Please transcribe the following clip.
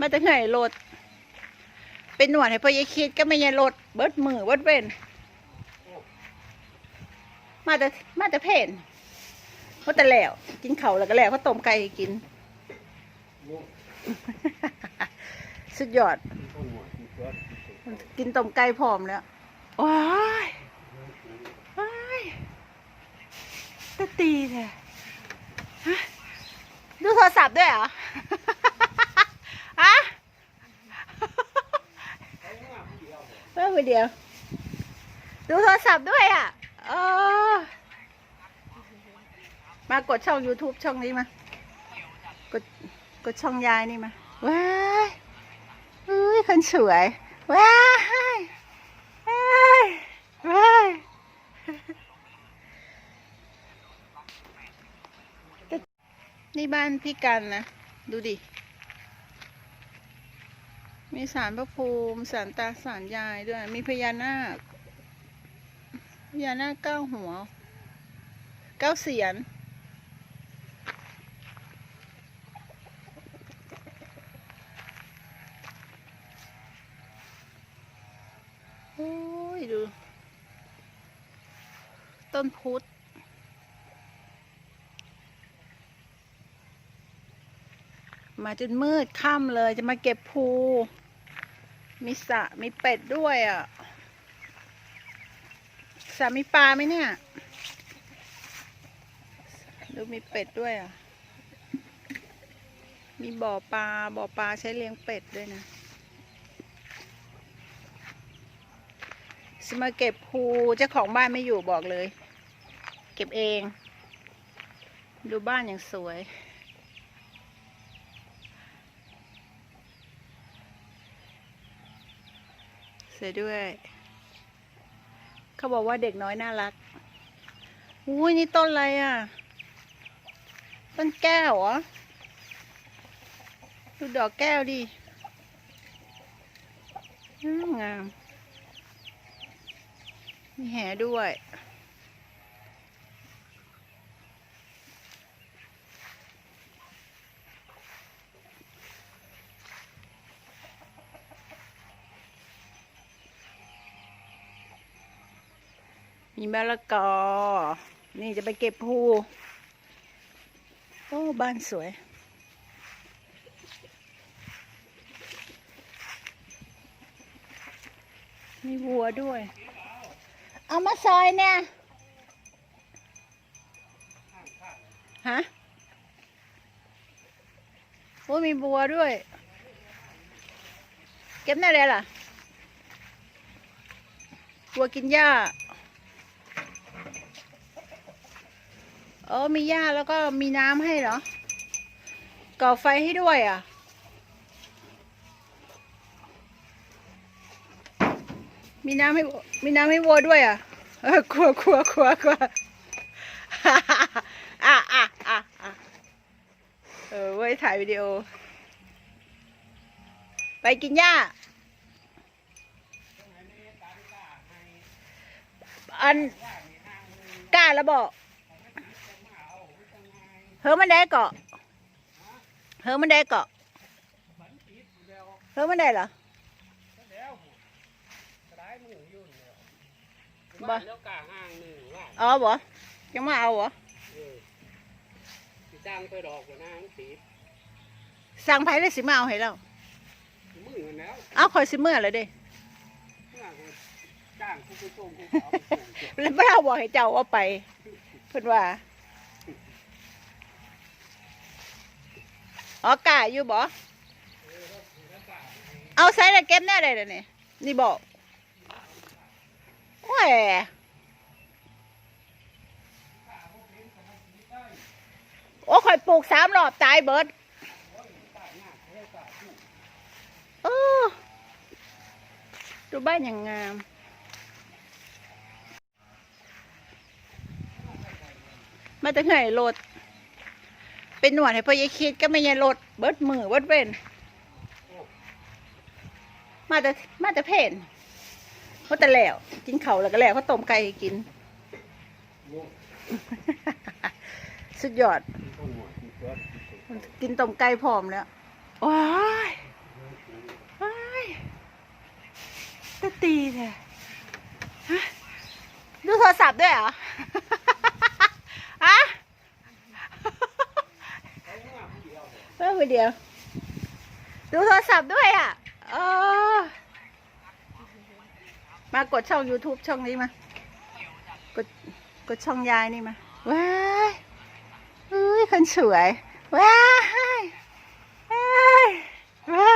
มาแต่เหนื่อยรถเป็นหนวดให้พ่อยายคิดก็ไม่ยายรถเบิดมือเบิดเว้นมาแต่มาแต่เพนเขาแต่แล้ว กินเขาวแล้วก็แล้วเขาต้มไก่ให้กิน สุดยอด กินต้มไก่พร้อมแล้วว้ายว้ายตะตีเลยฮะดูโทรศัพท์ด้วยเหรอ ฮะ เดียว ดูโทรศัพท์ด้วยอะออมากดช่อง YouTube ช่องนี้มา กดกดช่องยายนี่มา ว้ายอุ้ยคนสวย ว้ายว้ายว้ายนี่บ้านพี่กันนะ ดูดิ มีสารพระภูมิสารตาสารยายด้วย มีพญานาค พญานาคเก้าหัว เก้าเสียน โอ้ย ดู ต้นพุทธมาจนมืดค่ำเลยจะมาเก็บภู มีสระมีเป็ดด้วยอะสระมีปลาไหมเนี่ย ดูมีเป็ดด้วยอะ มีบ่อปลา บ่อปลาใช้เลี้ยงเป็ดด้วยนะจะมาเก็บภูเจ้าของบ้านไม่อยู่บอกเลย เก็บเอง ดูบ้านอย่างสวย เสียด้วย เขาบอกว่าเด็กน้อยน่ารัก อุ้ยนี่ต้นอะไรอะ ต้นแก้วเหรอ ดูดอกแก้วดิงามมมีแหด้วย มีมะละกอ นี่จะไปเก็บภูโอ้ บ้านสวย มีวัวด้วย เอามาซอยเนี่ย ฮะ โอ้ มีบัวด้วย เก็บได้เลยล่ะวัวกินหญ้า เออมีหญ้าแล้วก็มีน้ำให้เหรอก่อไฟให้ด้วยอะ มีน้ำให้มีน้ำให้วัวด้วยอะเออกลัวกลัวกลัวกลัวอะอะอะอะเออไว้ถ่ายวิดีโอ ไปกินหญ้าอันกล้าแล้วบอก อมันได้เกาะเฮ้อมันได้เกาะเฮ้อมันได้เหรอบ้านแล้วกาห้างหนึ่งว่าอ๋อบ่ยังมาเอาเหรอเออสิจ้างไปดอกกว่าน้ำสีสั่งไผ่เลยสิมาเอาให้เรามือกันแล้วเอาคอยสิเมื่อเลยเด้เมื่อก็จ้างผู้ไปส่งผู้เขาไปส่งเก็บแล้วเราบอกให้เจ้าว่าไปเพิ่นว่า อ๋อกล้าอยู่บ่เอาใส่แล้วเก็บแน่ได้เดี๋ยวนี้นี่บอกโอ้ยโอ้ข่อยปลูกสามรอบตายเบิดเออดูบ้านอย่างงามมาแต่เหนื่อยรถ เป็นหนวดให้พ่อยายคิดก็ไม่ยายลดเบิดมือเบิดเว้นมาแต่มาแต่เพนเขาแต่แล้วกินเข่าแล้วก็แล้วเขาต้มไก่กิน สุดยอด กินต้มไก่พร้อมแล้วว้ายว้ายตะตีเลยฮดูโทรศัพท์ด้วยเหรอ มือเดียว ดูโทรศัพท์ด้วยอะเออมากดช่อง YouTube ช่องนี้มา กดกดช่องยายนี่มา ว้ายอุ้ยคนสวย ว้ายว้ายว้าย